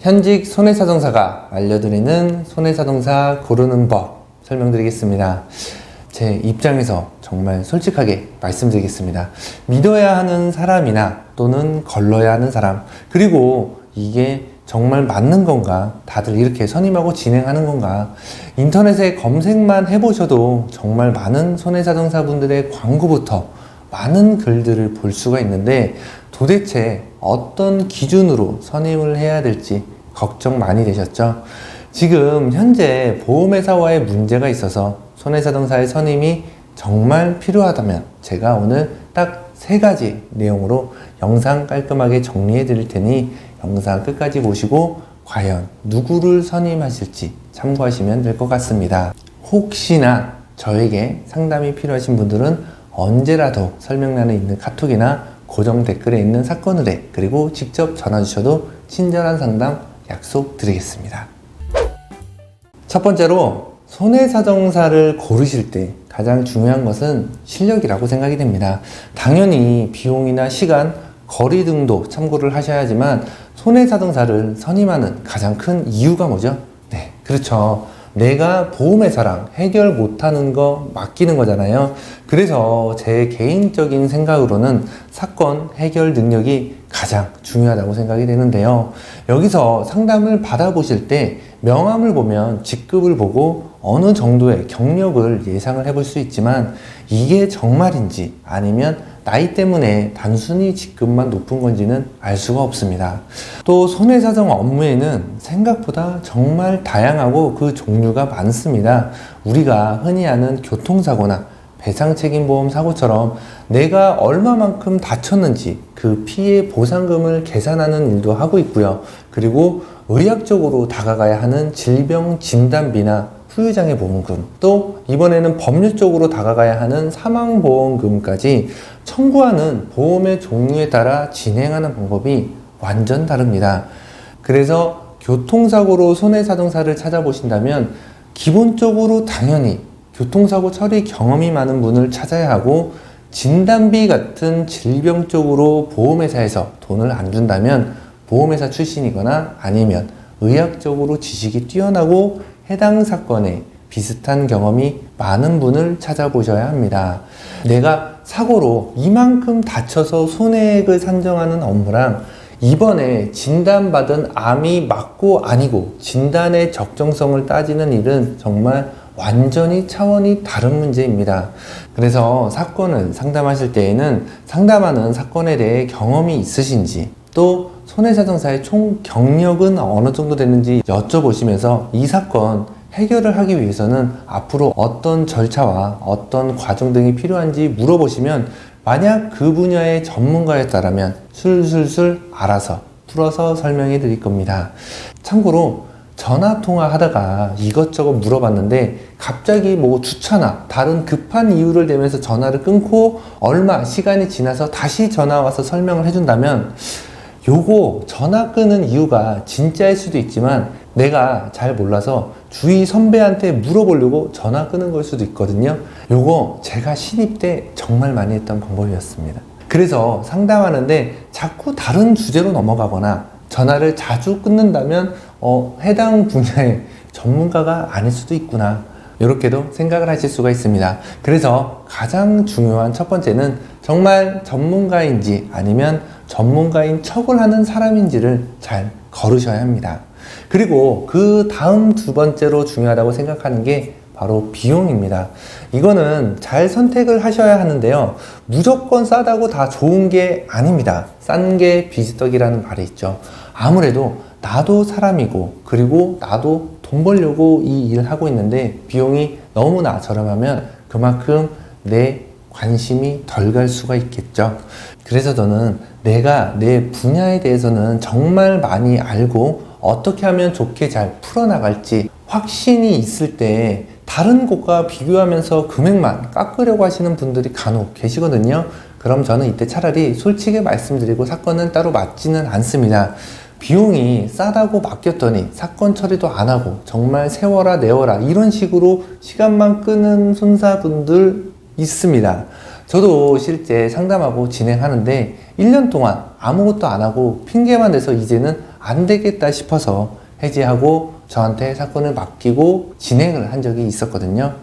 현직 손해사정사가 알려드리는 손해사정사 고르는 법 설명드리겠습니다. 제 입장에서 정말 솔직하게 말씀드리겠습니다. 믿어야 하는 사람이나 또는 걸러야 하는 사람, 그리고 이게 정말 맞는 건가? 다들 이렇게 선임하고 진행하는 건가? 인터넷에 검색만 해보셔도 정말 많은 손해사정사분들의 광고부터 많은 글들을 볼 수가 있는데 도대체 어떤 기준으로 선임을 해야 될지 걱정 많이 되셨죠? 지금 현재 보험회사와의 문제가 있어서 손해자동사의 선임이 정말 필요하다면 제가 오늘 딱 세 가지 내용으로 영상 깔끔하게 정리해 드릴 테니 영상 끝까지 보시고 과연 누구를 선임하실지 참고하시면 될 것 같습니다. 혹시나 저에게 상담이 필요하신 분들은 언제라도 설명란에 있는 카톡이나 고정 댓글에 있는 사건 의뢰 그리고 직접 전화 주셔도 친절한 상담 약속드리겠습니다. 첫 번째로 손해사정사를 고르실 때 가장 중요한 것은 실력이라고 생각이 됩니다. 당연히 비용이나 시간, 거리 등도 참고를 하셔야지만 손해사정사를 선임하는 가장 큰 이유가 뭐죠? 네, 그렇죠. 내가 보험회사랑 해결 못하는 거 맡기는 거잖아요. 그래서 제 개인적인 생각으로는 사건 해결 능력이 가장 중요하다고 생각이 되는데요. 여기서 상담을 받아보실 때 명함을 보면 직급을 보고 어느 정도의 경력을 예상을 해볼 수 있지만 이게 정말인지 아니면 나이 때문에 단순히 직급만 높은 건지는 알 수가 없습니다. 또 손해사정 업무에는 생각보다 정말 다양하고 그 종류가 많습니다. 우리가 흔히 아는 교통사고나 배상 책임보험 사고처럼 내가 얼마만큼 다쳤는지 그 피해 보상금을 계산하는 일도 하고 있고요. 그리고 의학적으로 다가가야 하는 질병 진단비나 후유장애 보험금, 또 이번에는 법률적으로 다가가야 하는 사망보험금까지 청구하는 보험의 종류에 따라 진행하는 방법이 완전 다릅니다. 그래서 교통사고로 손해사정사를 찾아보신다면 기본적으로 당연히 교통사고 처리 경험이 많은 분을 찾아야 하고 진단비 같은 질병 쪽으로 보험회사에서 돈을 안 준다면 보험회사 출신이거나 아니면 의학적으로 지식이 뛰어나고 해당 사건에 비슷한 경험이 많은 분을 찾아보셔야 합니다. 내가 사고로 이만큼 다쳐서 손해액을 산정하는 업무랑 이번에 진단받은 암이 맞고 아니고 진단의 적정성을 따지는 일은 정말 완전히 차원이 다른 문제입니다. 그래서 사건을 상담하실 때에는 상담하는 사건에 대해 경험이 있으신지 또 손해사정사의 총 경력은 어느 정도 되는지 여쭤보시면서 이 사건 해결을 하기 위해서는 앞으로 어떤 절차와 어떤 과정 등이 필요한지 물어보시면 만약 그 분야의 전문가였다면 술술술 알아서 풀어서 설명해 드릴 겁니다. 참고로 전화 통화하다가 이것저것 물어봤는데 갑자기 뭐 주차나 다른 급한 이유를 대면서 전화를 끊고 얼마 시간이 지나서 다시 전화 와서 설명을 해준다면 요거 전화 끊은 이유가 진짜일 수도 있지만 내가 잘 몰라서 주위 선배한테 물어보려고 전화 끊은 걸 수도 있거든요. 요거 제가 신입 때 정말 많이 했던 방법이었습니다. 그래서 상담하는데 자꾸 다른 주제로 넘어가거나 전화를 자주 끊는다면 어, 해당 분야의 전문가가 아닐 수도 있구나. 이렇게도 생각을 하실 수가 있습니다. 그래서 가장 중요한 첫 번째는 정말 전문가인지 아니면 전문가인 척을 하는 사람인지를 잘 거르셔야 합니다. 그리고 그 다음 두 번째로 중요하다고 생각하는 게 바로 비용입니다. 이거는 잘 선택을 하셔야 하는데요. 무조건 싸다고 다 좋은 게 아닙니다. 싼 게 비지떡이라는 말이 있죠. 아무래도 나도 사람이고, 그리고 나도 돈 벌려고 이 일을 하고 있는데, 비용이 너무나 저렴하면 그만큼 내 관심이 덜 갈 수가 있겠죠. 그래서 저는 내가 내 분야에 대해서는 정말 많이 알고 어떻게 하면 좋게 잘 풀어나갈지 확신이 있을 때 다른 곳과 비교하면서 금액만 깎으려고 하시는 분들이 간혹 계시거든요. 그럼 저는 이때 차라리 솔직히 말씀드리고 사건은 따로 맞지는 않습니다. 비용이 싸다고 맡겼더니 사건 처리도 안 하고 정말 세워라 내워라 이런 식으로 시간만 끄는 손사분들 있습니다. 저도 실제 상담하고 진행하는데 1년 동안 아무것도 안 하고 핑계만 대서 이제는 안 되겠다 싶어서 해지하고 저한테 사건을 맡기고 진행을 한 적이 있었거든요.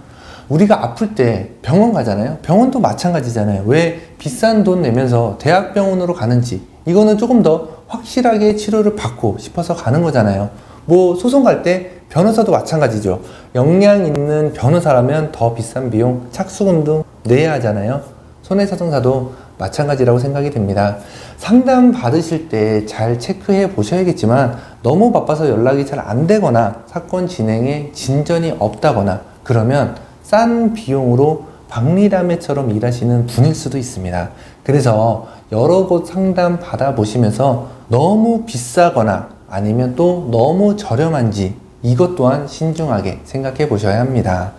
우리가 아플 때 병원 가잖아요. 병원도 마찬가지잖아요. 왜 비싼 돈 내면서 대학병원으로 가는지 이거는 조금 더 확실하게 치료를 받고 싶어서 가는 거잖아요. 뭐 소송 갈 때 변호사도 마찬가지죠. 역량 있는 변호사라면 더 비싼 비용, 착수금 등 내야 하잖아요. 손해사정사도 마찬가지라고 생각이 됩니다. 상담 받으실 때 잘 체크해 보셔야겠지만 너무 바빠서 연락이 잘 안 되거나 사건 진행에 진전이 없다거나 그러면 싼 비용으로 박리담회처럼 일하시는 분일 수도 있습니다. 그래서 여러 곳 상담 받아보시면서 너무 비싸거나 아니면 또 너무 저렴한지 이것 또한 신중하게 생각해 보셔야 합니다.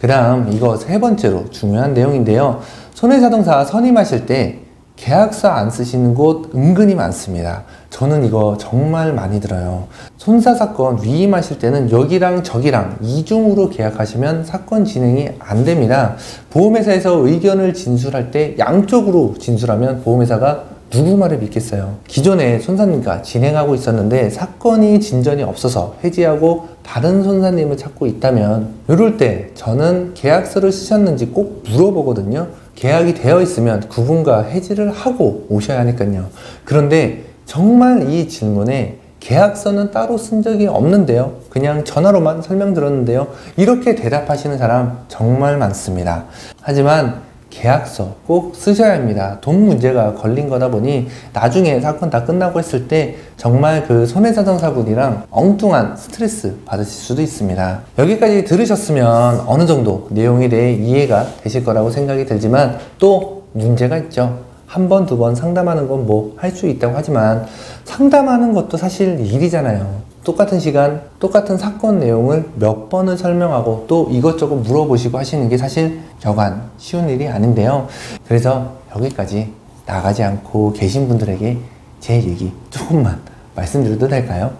그 다음 이거 세 번째로 중요한 내용인데요. 손해자동사 선임하실 때 계약서 안 쓰시는 곳 은근히 많습니다. 저는 이거 정말 많이 들어요. 손사 사건 위임하실 때는 여기랑 저기랑 이중으로 계약하시면 사건 진행이 안 됩니다. 보험회사에서 의견을 진술할 때 양쪽으로 진술하면 보험회사가 누구 말을 믿겠어요? 기존에 손사님과 진행하고 있었는데 사건이 진전이 없어서 해지하고 다른 손사님을 찾고 있다면 이럴 때 저는 계약서를 쓰셨는지 꼭 물어보거든요. 계약이 되어 있으면 그분과 해지를 하고 오셔야 하니까요. 그런데 정말 이 질문에 계약서는 따로 쓴 적이 없는데요. 그냥 전화로만 설명드렸는데요. 이렇게 대답하시는 사람 정말 많습니다. 하지만 계약서 꼭 쓰셔야 합니다. 돈 문제가 걸린 거다 보니 나중에 사건 다 끝나고 했을 때 정말 그 손해자동사분이랑 엉뚱한 스트레스 받으실 수도 있습니다. 여기까지 들으셨으면 어느 정도 내용에 대해 이해가 되실 거라고 생각이 들지만 또 문제가 있죠. 한 번, 두 번 상담하는 건 뭐 할 수 있다고 하지만 상담하는 것도 사실 일이잖아요. 똑같은 시간, 똑같은 사건 내용을 몇 번을 설명하고 또 이것저것 물어보시고 하시는 게 사실 여간 쉬운 일이 아닌데요. 그래서 여기까지 나가지 않고 계신 분들에게 제 얘기 조금만 말씀드려도 될까요?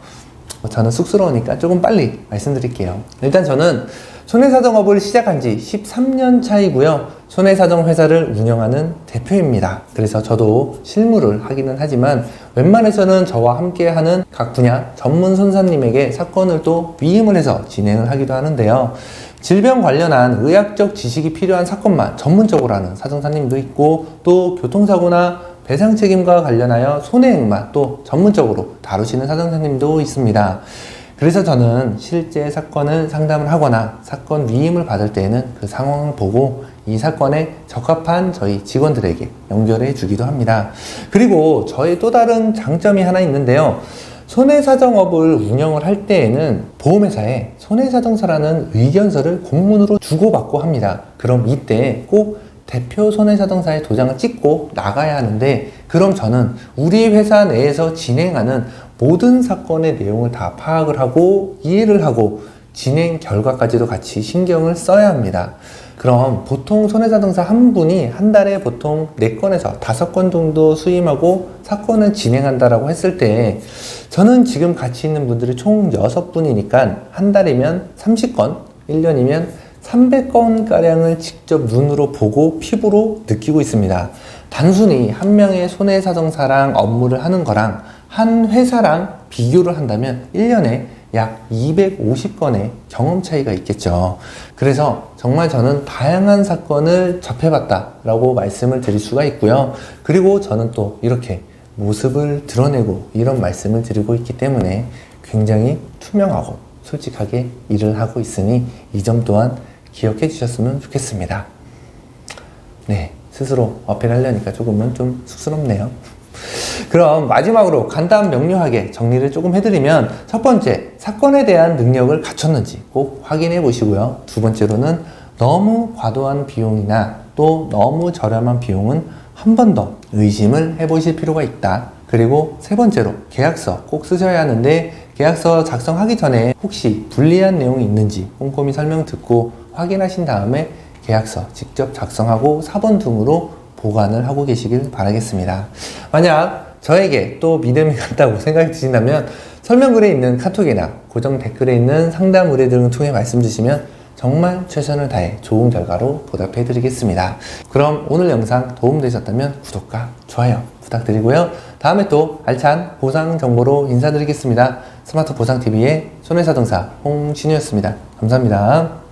저는 쑥스러우니까 조금 빨리 말씀드릴게요. 일단 저는 손해사정업을 시작한 지 13년 차이고요. 손해사정 회사를 운영하는 대표입니다. 그래서 저도 실무를 하기는 하지만 웬만해서는 저와 함께하는 각 분야 전문 손사님에게 사건을 또 위임을 해서 진행을 하기도 하는데요. 질병 관련한 의학적 지식이 필요한 사건만 전문적으로 하는 사정사님도 있고 또 교통사고나 배상 책임과 관련하여 손해액만 또 전문적으로 다루시는 사정사님도 있습니다. 그래서 저는 실제 사건을 상담을 하거나 사건 위임을 받을 때에는 그 상황을 보고 이 사건에 적합한 저희 직원들에게 연결해 주기도 합니다. 그리고 저의 또 다른 장점이 하나 있는데요. 손해사정업을 운영을 할 때에는 보험회사에 손해사정사라는 의견서를 공문으로 주고받고 합니다. 그럼 이때 꼭 대표 손해사정사의 도장을 찍고 나가야 하는데 그럼 저는 우리 회사 내에서 진행하는 모든 사건의 내용을 다 파악을 하고 이해를 하고 진행 결과까지도 같이 신경을 써야 합니다. 그럼 보통 손해자동사 한 분이 한 달에 보통 4건에서 5건 정도 수임하고 사건을 진행한다라고 했을 때 저는 지금 같이 있는 분들이 총 6분이니까 한 달이면 30건, 1년이면 300건가량을 직접 눈으로 보고 피부로 느끼고 있습니다. 단순히 한 명의 손해사정사랑 업무를 하는 거랑 한 회사랑 비교를 한다면 1년에 약 250건의 경험 차이가 있겠죠. 그래서 정말 저는 다양한 사건을 접해봤다라고 말씀을 드릴 수가 있고요. 그리고 저는 또 이렇게 모습을 드러내고 이런 말씀을 드리고 있기 때문에 굉장히 투명하고 솔직하게 일을 하고 있으니 이 점 또한 기억해 주셨으면 좋겠습니다. 네, 스스로 어필하려니까 조금은 좀 쑥스럽네요. 그럼 마지막으로 간단 명료하게 정리를 조금 해드리면 첫 번째, 사건에 대한 능력을 갖췄는지 꼭 확인해 보시고요. 두 번째로는 너무 과도한 비용이나 또 너무 저렴한 비용은 한 번 더 의심을 해 보실 필요가 있다. 그리고 세 번째로 계약서 꼭 쓰셔야 하는데 계약서 작성하기 전에 혹시 불리한 내용이 있는지 꼼꼼히 설명 듣고 확인하신 다음에 계약서 직접 작성하고 사본 등으로 보관을 하고 계시길 바라겠습니다. 만약 저에게 또 믿음이 간다고 생각이 드신다면 설명글에 있는 카톡이나 고정 댓글에 있는 상담 의뢰 등을 통해 말씀 주시면 정말 최선을 다해 좋은 결과로 보답해 드리겠습니다. 그럼 오늘 영상 도움되셨다면 구독과 좋아요 부탁드리고요. 다음에 또 알찬 보상 정보로 인사드리겠습니다. 스마트 보상TV의 손해사동사 홍진우였습니다. 감사합니다.